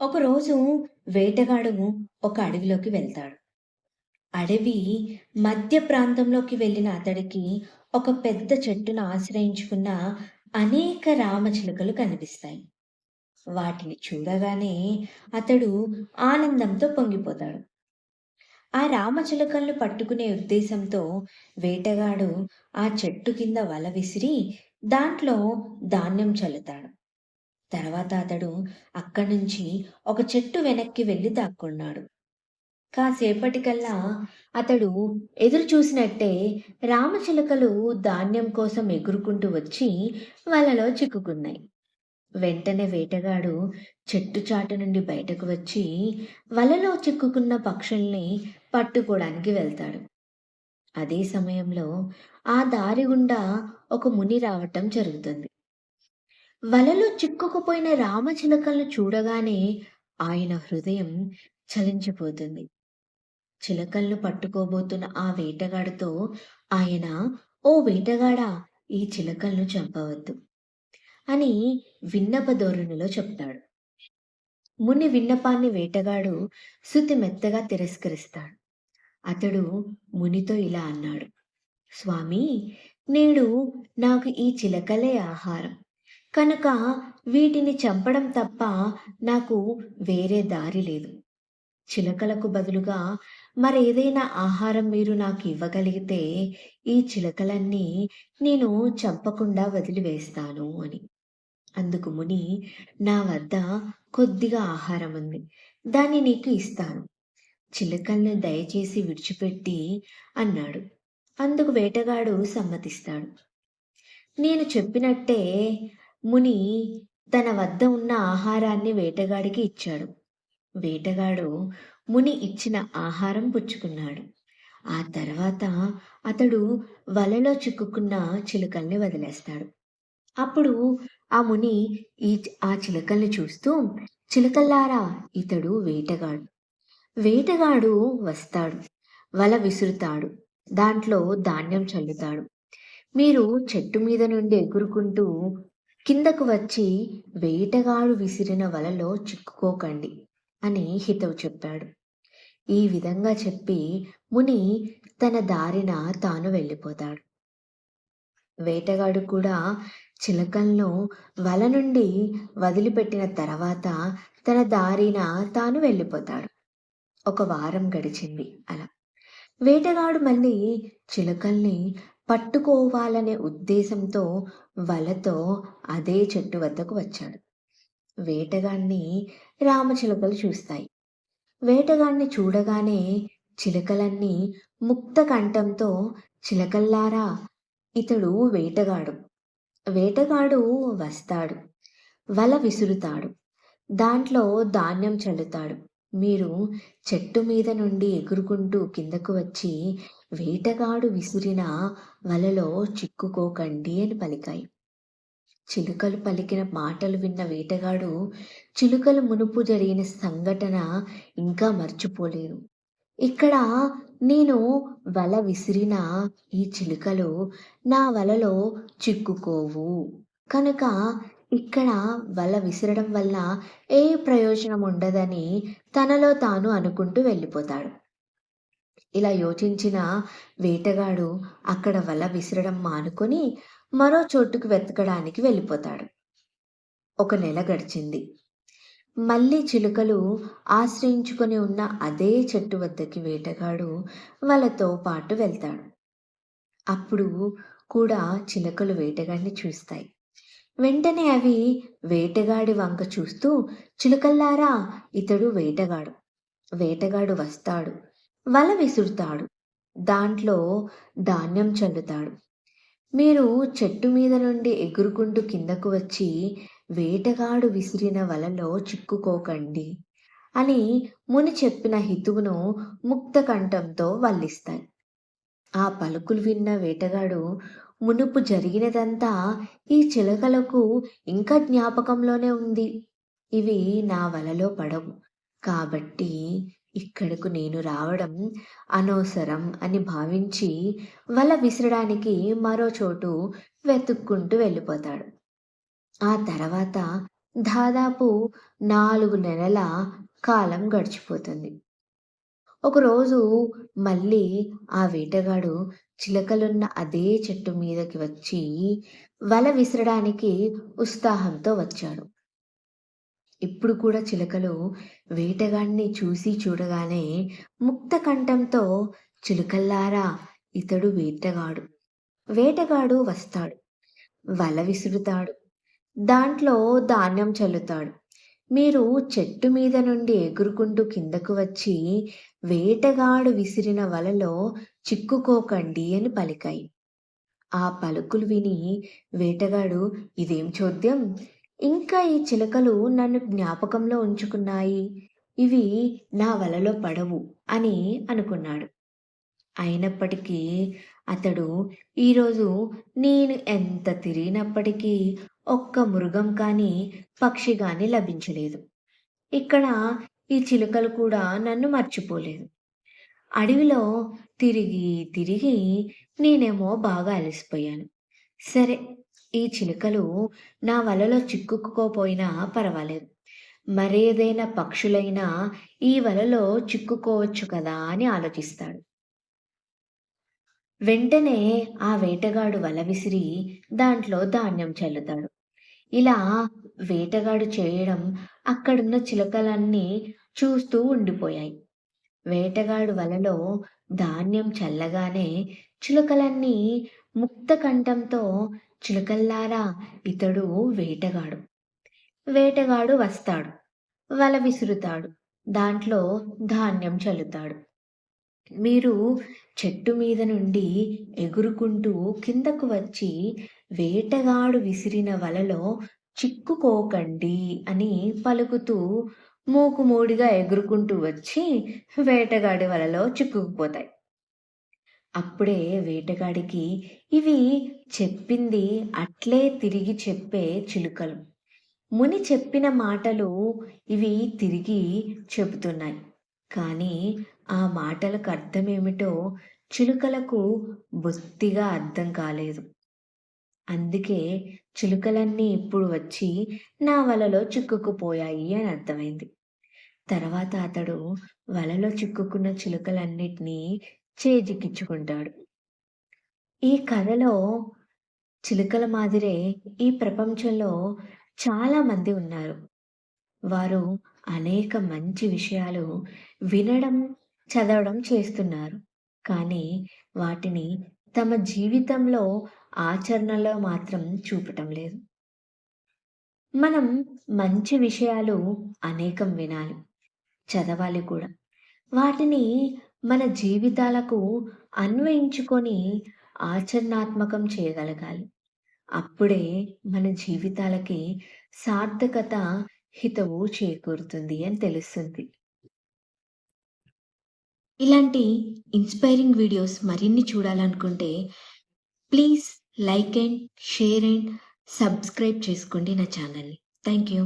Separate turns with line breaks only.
ఒకరోజు వేటగాడు ఒక అడవిలోకి వెళ్తాడు. అడవి మధ్య ప్రాంతంలోకి వెళ్ళిన అతడికి ఒక పెద్ద చెట్టును ఆశ్రయించుకున్న అనేక రామచిలుకలు కనిపిస్తాయి. వాటిని చూడగానే అతడు ఆనందంతో పొంగిపోతాడు. ఆ రామచిలుకలను పట్టుకునే ఉద్దేశంతో వేటగాడు ఆ చెట్టు కింద వల విసిరి దాంట్లో ధాన్యం చల్లుతాడు. తర్వాత అతడు అక్కడి నుంచి ఒక చెట్టు వెనక్కి వెళ్ళి దాక్కున్నాడు. కాసేపటికల్లా అతడు ఎదురు చూసినట్టే రామచిలుకలు ధాన్యం కోసం ఎగురుకుంటూ వచ్చి వలలో చిక్కుకున్నాయి. వెంటనే వేటగాడు చెట్టు చాటు నుండి బయటకు వచ్చి వలలో చిక్కుకున్న పక్షుల్ని పట్టుకోవడానికి వెళ్తాడు. అదే సమయంలో ఆ దారి గుండా ఒక ముని రావటం జరుగుతుంది. వలలో చిక్కుకుపోయిన రామచిలకలను చూడగానే ఆయన హృదయం చలించిపోతుంది. చిలకలను పట్టుకోబోతున్న ఆ వేటగాడితో ఆయన "ఓ వేటగాడా ఈ చిలకలను చంపవద్దు" అని విన్నప ధోరణిలో చెప్తాడు. ముని విన్నపాన్ని వేటగాడు శృతి మెత్తగా తిరస్కరిస్తాడు. అతడు మునితో ఇలా అన్నాడు స్వామి నేడు నాకు ఈ చిలకలే ఆహారం కనుక వీటిని చంపడం తప్ప నాకు వేరే దారి లేదు. చిలకలకు బదులుగా మరేదైనా ఆహారం మీరు నాకు ఇవ్వగలిగితే ఈ చిలకలన్నీ నేను చంపకుండా వదిలివేస్తాను అని. అందుకు ముని నా వద్ద కొద్దిగా ఆహారం ఉంది. దాన్ని నీకు ఇస్తాను. చిలకల్ని దయచేసి విడిచిపెట్టి అన్నాడు. అందుకు వేటగాడు సమ్మతిస్తాడు. నేను చెప్పినట్టే ముని తన వద్ద ఉన్న ఆహారాన్ని వేటగాడికి ఇచ్చాడు. వేటగాడు ముని ఇచ్చిన ఆహారం పుచ్చుకున్నాడు. ఆ తర్వాత అతడు వలలో చిక్కుకున్న చిలుకల్ని వదిలేస్తాడు. అప్పుడు ఆ ముని ఈ ఆ చిలుకల్ని చూస్తూ చిలుకల్లారా ఇతడు వేటగాడు. వేటగాడు వస్తాడు. వల విసురుతాడు. దాంట్లో ధాన్యం చల్లుతాడు. మీరు చెట్టు మీద నుండి ఎగురుకుంటూ కిందకు వచ్చి వేటగాడు విసిరిన వలలో చిక్కుకోకండి అని హితవు చెప్పాడు. ఈ విధంగా చెప్పి ముని తన దారిన తాను వెళ్ళిపోతాడు. వేటగాడు కూడా చిలకలను వల నుండి వదిలిపెట్టిన తర్వాత తన దారిన తాను వెళ్ళిపోతాడు. ఒక వారం గడిచింది అలా. వేటగాడు మళ్ళీ చిలకల్ని పట్టుకోవాలనే ఉద్దేశంతో వలతో అదే చెట్టు వద్దకు వచ్చాడు. వేటగాన్ని రామచిలుకలు చూస్తాయి. వేటగాన్ని చూడగానే చిలకలన్నీ ముక్త కంఠంతో చిలకల్లారా ఇతడు వేటగాడు. వేటగాడు వస్తాడు. వల విసురుతాడు. దాంట్లో ధాన్యం చల్లుతాడు. మీరు చెట్టు మీద నుండి ఎగురుకుంటూ కిందకు వచ్చి వేటగాడు విసిరిన వలలో చిక్కుకోకండి అని పలికాయి. చిలుకలు పలికిన మాటలు విన్న వేటగాడు చిలుకలు మునుపు జరిగిన సంఘటన ఇంకా మర్చిపోలేదు. ఇక్కడ నేను వల విసిరిన ఈ చిలుకలు నా వలలో చిక్కుకోవు. కనుక ఇక్కడ వల విసరడం వల్ల ఏ ప్రయోజనం ఉండదని తనలో తాను అనుకుంటూ వెళ్ళిపోతాడు. ఇలా యోచించిన వేటగాడు అక్కడ వల విసరడం మానుకొని మరో చోటుకు వెతకడానికి వెళ్ళిపోతాడు. ఒక నెల గడిచింది. మళ్ళీ చిలుకలు ఆశ్రయించుకొని ఉన్న అదే చెట్టు వద్దకి వేటగాడు వాళ్ళతో పాటు వెళ్తాడు. అప్పుడు కూడా చిలుకలు వేటగాడిని చూస్తాయి. వెంటనే అవి వేటగాడి వంక చూస్తూ చిలుకల్లారా ఇతడు వేటగాడు. వేటగాడు వస్తాడు. వల విసురుతాడు. దాంట్లో ధాన్యం చల్లుతాడు. మీరు చెట్టు మీద నుండి ఎగురుకుంటూ కిందకు వచ్చి వేటగాడు విసిరిన వలలో చిక్కుకోకండి అని ముని చెప్పిన హితువును ముక్త కంఠంతో వల్లిస్తాయి. ఆ పలుకులు విన్న వేటగాడు మునుపు జరిగినదంతా ఈ చిలకలకు ఇంకా జ్ఞాపకంలోనే ఉంది. ఇవి నా వలలో పడవు. కాబట్టి ఇక్కడకు నేను రావడం అనవసరం అని భావించి వల విసరడానికి మరో చోటు వెతుక్కుంటూ వెళ్ళిపోతాడు ఆ తర్వాత దాదాపు నాలుగు నెలల కాలం గడిచిపోతుంది. ఒకరోజు మళ్ళీ ఆ వేటగాడు చిలకలున్న అదే చెట్టు మీదకి వచ్చి వల విసరడానికి ఉత్సాహంతో వచ్చాడు. ఇప్పుడు కూడా చిలకలు వేటగాడిని చూసి చూడగానే ముక్త కంఠంతో చిలుకల్లారా ఇతడు వేటగాడు. వేటగాడు వస్తాడు. వల విసురుతాడు. దాంట్లో ధాన్యం చల్లుతాడు. మీరు చెట్టు మీద నుండి ఎగురుకుంటూ కిందకు వచ్చి వేటగాడు విసిరిన వలలో చిక్కుకోకండి అని పలికాయి. ఆ పలుకులు విని వేటగాడు ఇదేం చోద్యం! ఇంకా ఈ చిలకలు నన్ను జ్ఞాపకంలో ఉంచుకున్నాయి. ఇవి నా వలలో పడవు అని అనుకున్నాడు. అయినప్పటికీ అతడు ఈరోజు నేను ఎంత తిరిగినప్పటికీ ఒక్క మృగం కానీ, పక్షి కానీ లభించలేదు. ఇక్కడ ఈ చిలుకలు కూడా నన్ను మర్చిపోలేదు. అడవిలో తిరిగి తిరిగి నేనేమో బాగా అలసిపోయాను. సరే ఈ చిలుకలు నా వలలో చిక్కుకుపోయినా పర్వాలేదు. మరేదైనా పక్షులైనా ఈ వలలో చిక్కుకోవచ్చు కదా అని ఆలోచిస్తాడు. వెంటనే ఆ వేటగాడు వల విసిరి దాంట్లో ధాన్యం చల్లుతాడు. ఇలా వేటగాడు చేయడం అక్కడున్న చిలకలన్నీ చూస్తూ ఉండిపోయాయి. వేటగాడు వలలో ధాన్యం చల్లగానే చిలుకలన్నీ ముక్త కంఠంతో చిలుకల్లారా ఇతడు వేటగాడు. వేటగాడు వస్తాడు. వల విసురుతాడు. దాంట్లో ధాన్యం చల్లుతాడు. మీరు చెట్టు మీద నుండి ఎగురుకుంటూ కిందకు వచ్చి వేటగాడు విసిరిన వలలో చిక్కుకోకండి అని పలుకుతూ మూకుమూడిగా ఎగురుకుంటూ వచ్చి వేటగాడి వలలో చిక్కుకుపోతాయి. అప్పుడే వేటగాడికి ఇవి చెప్పింది అట్లే తిరిగి చెప్పే చిలుకలు. ముని చెప్పిన మాటలు ఇవి తిరిగి చెబుతున్నాయి. కానీ ఆ మాటలకు అర్థమేమిటో చిలుకలకు బొత్తిగా అర్థం కాలేదు. అందుకే చిలుకలన్నీ ఇప్పుడు వచ్చి నా వలలో చిక్కుకుపోయాయి అని అర్థమైంది. తర్వాత అతడు వలలో చిక్కుకున్న చిలుకలన్నిటినీ చేజిక్కించుకుంటాడు. ఈ కథలో చిలుకల మాదిరే ఈ ప్రపంచంలో చాలా మంది ఉన్నారు. వారు అనేక మంచి విషయాలు వినడం, చదవడం చేస్తున్నారు. కానీ వాటిని తమ జీవితంలో ఆచరణలో మాత్రం చూపటం లేదు. మనం మంచి విషయాలు అనేకం వినాలి. చదవాలి కూడా. వాటిని మన జీవితాలకు అన్వయించుకొని ఆచరణాత్మకం చేయగలగాలి. అప్పుడే మన జీవితాలకి సార్థకత, హితవు చేకూరుతుంది అని తెలుస్తుంది. ఇలాంటి ఇన్స్పైరింగ్ వీడియోస్ మరిన్ని చూడాలనుకుంటే please like and share and subscribe చేసుకోండి నా ఛానల్‌ని. Thank you.